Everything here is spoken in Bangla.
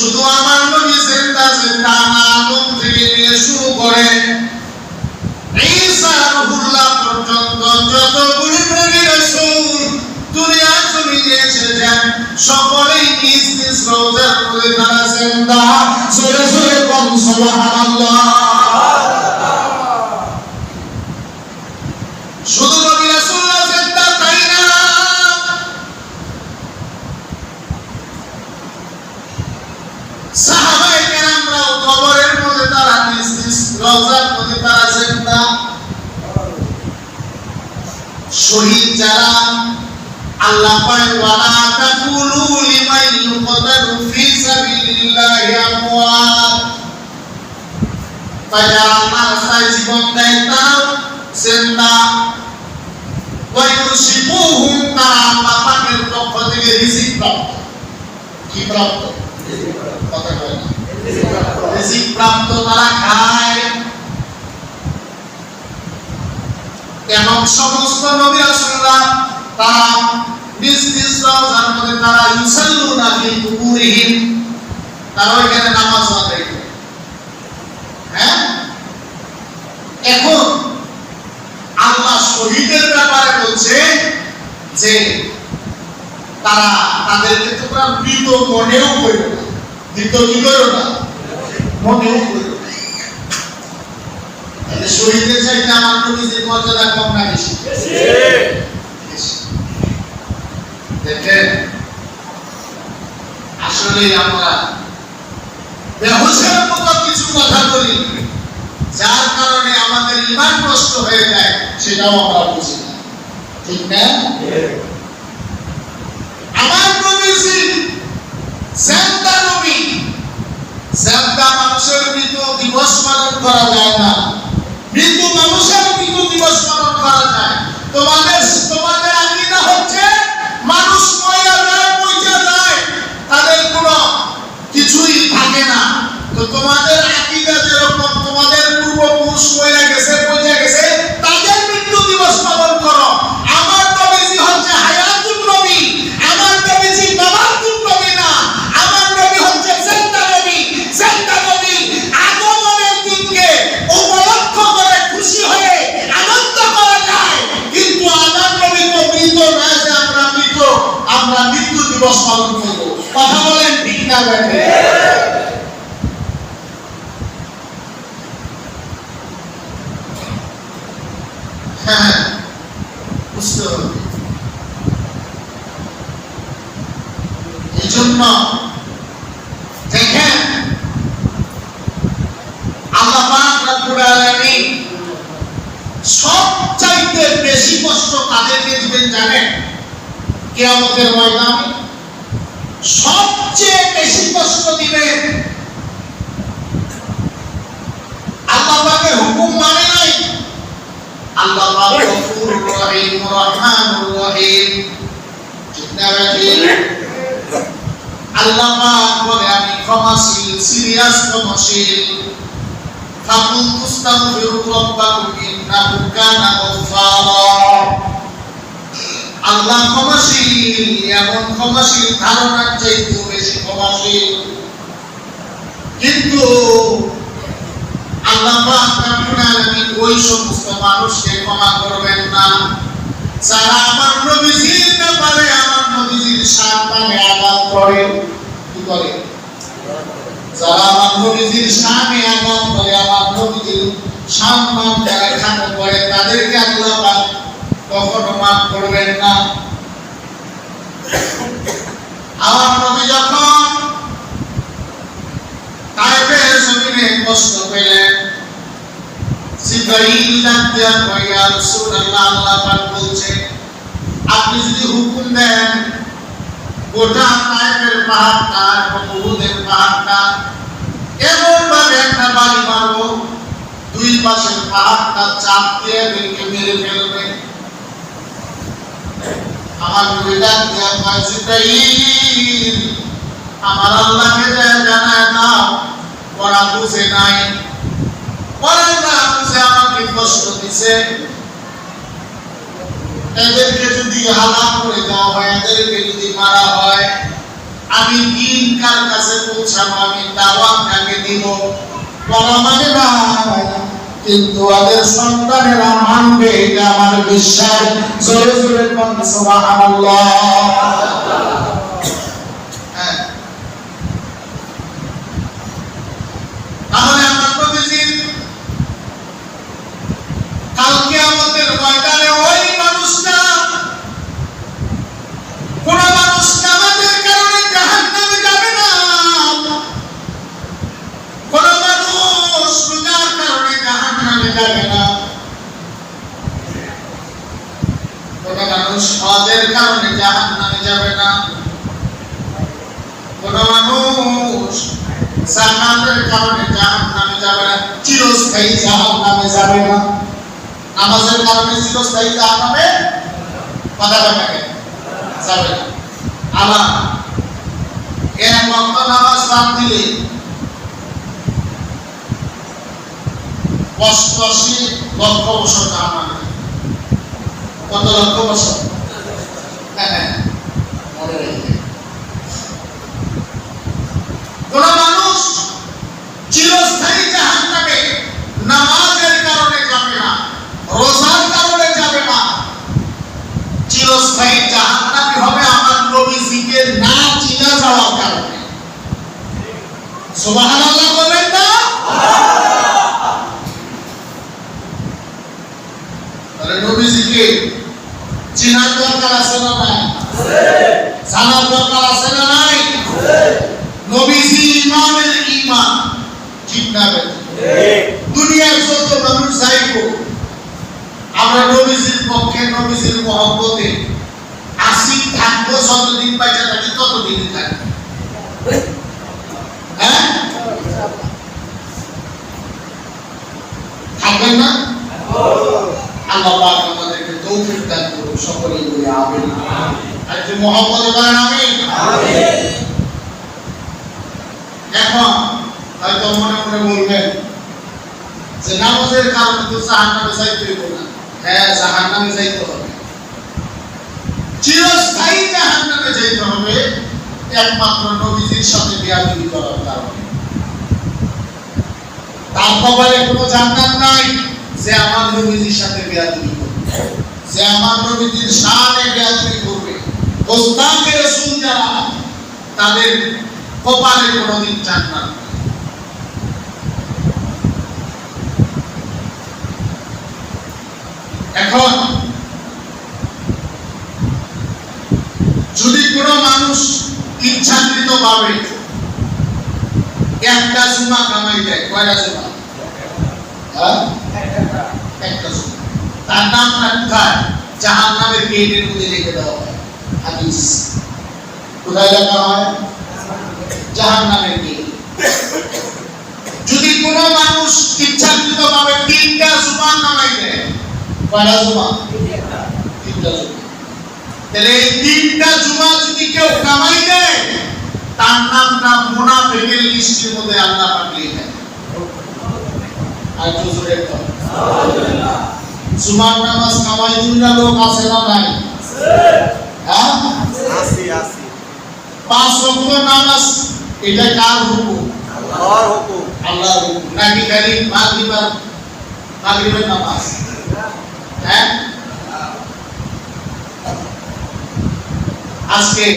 শুধু আমার নবী জিন্দা জিন্দা আদম থেকে নিয়ে শুরু করে ঈসা রহুল্লাহ পর্যন্ত যতগুলো নবী রাসূল দুনিয়া জমিনে এসেছেন সকলেই নিজ নিজ রওজার মধ্যে তারা জিন্দা। জোরে জোরে কম সুবহানাল্লাহ। রওজার তারা জিন্দা শহীদ যারা আল্লাহ পায় ওয়ালা তাকুলু লিমান ইউকতালু ফি সাবিলিল্লাহি আমওয়াত। তাই যারা আল্লাহর রাস্তায় জীবন দেয় তারাও জিন্দা ওয়ায়ুসিবুহুম তারা আল্লাহ পাকের পক্ষ থেকে রিজিক প্রাপ্ত। কি প্রাপ্ত? কথা রিজিক প্রাপ্ত তারা খায়। এবং সমস্ত নবী রাসূলরা তারা নিজ নিজ রওজার মধ্যে তারা ইউসাল্লুনা ফি কুবুরিহিম, তারা ওইখানে নামাজ আদায় করে। হ্যাঁ? এখন আল্লাহ শহীদের ব্যাপারে বলছে যে তারা তাদেরকে তোমরা মৃত মনেও করো না। মৃত কি করো না? মনেও না শহীদের চাইতে আমার নবীজির মর্যাদা কম না বেশি। দেখেন আসলে আমরা বেহুশের মতো কিছু কথা বলি, যার কারণে আমাদের ইমান নষ্ট হয়ে যায়, সেটাও আমরা বুঝি না। ঠিক না? আমার নবীজি সেন্তা নবী। সেন্তা মানুষের মৃত দিবস পালন করা যায় না মৃত মানুষের মৃত দিবস পালন করা যায় তোমাদের তোমাদের আকীদা হচ্ছে মানুষ মরে যায় যায় তাদের কোনো কিছুই থাকে না। তো তোমাদের আকীদা যেরকম, তোমাদের পূর্বপুরুষ মরে গেছে পয়সা গেছে তাদের মৃত্যু দিবস পালন করো আমার নবীজি হচ্ছে হায়াতুন নবী আমার নবীজি মামাতুন নবী না আমার নবী হচ্ছে জিন্দা নবী জিন্দা নবী আগমনের দিনকে উপলক্ষ করে খুশি হয়ে আনন্দ করা যায় কিন্তু আমার নবী তো মৃত না যে আমরা মৃত আমরা মৃত্যু দিবস পালন করব কথা বলেন ঠিক না ব্যাঠে হ্যাঁ বুঝতে হবে এই জন্য দেখেন আল্লাহ পাক সবচাইতে বেশি কষ্ট কাদেরকে দিবেন জানেন? কিয়ামতের ময়দানে সবচেয়ে বেশি কষ্ট দিবেন আল্লাহ হুকুম মানে নাই। আল্লাহ পাক না আল্লাহ পাক বলে, আমি ক্ষমাশীল, সিরিয়াস, ক্ষমাশীল। ফাকুল তুস্তাগফিরু রাব্বাকুম ইন্নাহু কানা গফফারা আল্লাহ ক্ষমাশীল এমন ক্ষমাশীল ধারণার চাইতেও বেশি ক্ষমাশীল কিন্তু আল্লাহ ওই সমস্ত মানুষকে ক্ষমা করবেন না যারা আমার নবীজির ব্যাপারে আমার নবীজির সম্মানে আঘাত করে কি করে যারা আমার সামনে আঘাত করে, আমার নবীজির সম্মান যারা খাটো করে, তাদেরকে আল্লাহ পাক কখনো মাফ করবেন না। আমার নবী যখন জমিনে কষ্ট পেলেন জিব্রাইল আল্লাহ পাক আপনি যদি হুকুম দেন গোটা তাইফের পাহাড়টা এবং উহুদের পাহাড়টা এমন ভাবে একটা বাড়ি মারবো, দুই পাশের পাহাড়টা চাপ দিয়ে এদেরকে মেরে ফেলবে। আমার ডাক দেয়া কয় জিব্রাইল, আমার আল্লাহকে জানায় দাও, ওরা বুঝে নাই। ওরা না বুঝে আমাকে কষ্ট দিছে। এদেরকে যদি হালাক করে দেওয়া হয় এদেরকে যদি মারা হয়, আমি দিন কার কাছে পৌঁছাবো, আমি দাওয়াত কাকে দিব? বলা মানে না, কিন্তু ওদের সন্তানেরা মানবে, এটা আমার বিশ্বাস। জোরে জোরে কোন সুবহানাল্লাহ। হ্যাঁ। তাহলে আমার নবীজি কালকে আমাদের ময়দানে ওই মানুষটা কোন মানুষ নামাজের কারণে জাহান্নামে যাবে না কোন মানুষ রোজার কারণে জাহান্নামে যাবে কোন মানুষ হজের কারণে জাহান্নামে যাবে না। কোন মানুষ জাকাতের কারণে জাহান্নামে যাবে না। চিরস্থায়ী জাহান্নামে যাবে না। নামাজের কারণে চিরস্থায়ী জাহান্নামে কথা কাটাকে যাবে না। আবার এক ওয়াক্ত নামাজ বাদ দিলে অষ্টআশি লক্ষ বছর জাহান্নামে কত লক্ষ বছর? হ্যাঁ হ্যাঁ কোন মানুষ চিরস্থায়ী জাহান্নামে নামাজের কারণে যাবে না, রোজার কারণে যাবে না। চিরস্থায়ী জাহান্নামী হবে আমার নবীজিকে না চিনা যাওয়ার কারণে। সুবহানাল্লাহ বলবেন না তাহলে নবীজিকে চিনার দরকার আছে না নাই? জানার দরকার আছে না নাই? নবীজি ইমানের ইমান, ঠিক না? দুনিয়ার যত মানুষ যাইব, আমরা নবীজির পক্ষে, নবীজির মহব্বতে আসি থাকব, যতদিন পাইছে থাকি ততদিনই থাকব হ্যাঁ থাকবেন না আল্লাহ পাক আমাদেরকে তৌফিক দান করুন সকলেই বলি আমিন মহব্বতে বলেন আমিন। এখন হয়তো মনে মনে বলবেন যে নামাজের কারণে তো হইব না। হ্যাঁ হবে। চিরস্থায়ী জাহান্নামে যাইতে হবে, একমাত্র নবীজির সাথে বিয়াদবি করার কারণে। তার কোনো জান্নাত নাই, যে আমার নবীজির সাথে বিয়াদবি করবে। যে আমার নবীজির শানে বিয়াদবি করবে। ওস্তাদে রাসূল যারা তাদের কপালে কোনোদিন নাই। এখন যদি কোনো মানুষ ইচ্ছাকৃত ভাবে একটা জুমা কামাই দেয়, কয়টা জুমা হ্যাঁ? একটা জুমা তার নামটা কোথায় জাহান নামের গেটের মধ্যে লিখে দেওয়া হয় হাদিস কোথায় লেখা হয়? জাহান নামের যদি কোনো মানুষ ইচ্ছাকৃত ভাবে তিনটা জুমা কামাই দেয় কয়টা জুমা তিনটা জুমা তাহলে এই তিনটা জুমা যদি কেউ কামাই দেয় তার নামটা মুনাফিকের লিস্টের মধ্যে আল্লাহ পাক লিখে আর জোরে তো জুমার নামাজ কামাই দুইটা লোক আছে না নাই? হ্যাঁ? আসি আসি। পাঁচ ওয়াক্ত নামাজ এটা কার হুকুম? আল্লাহর হুকুম। আল্লাহর হুকুম। নাকি খালি মাগরিবার? মাগরিবের নামাজ হ্যাঁ? আজকে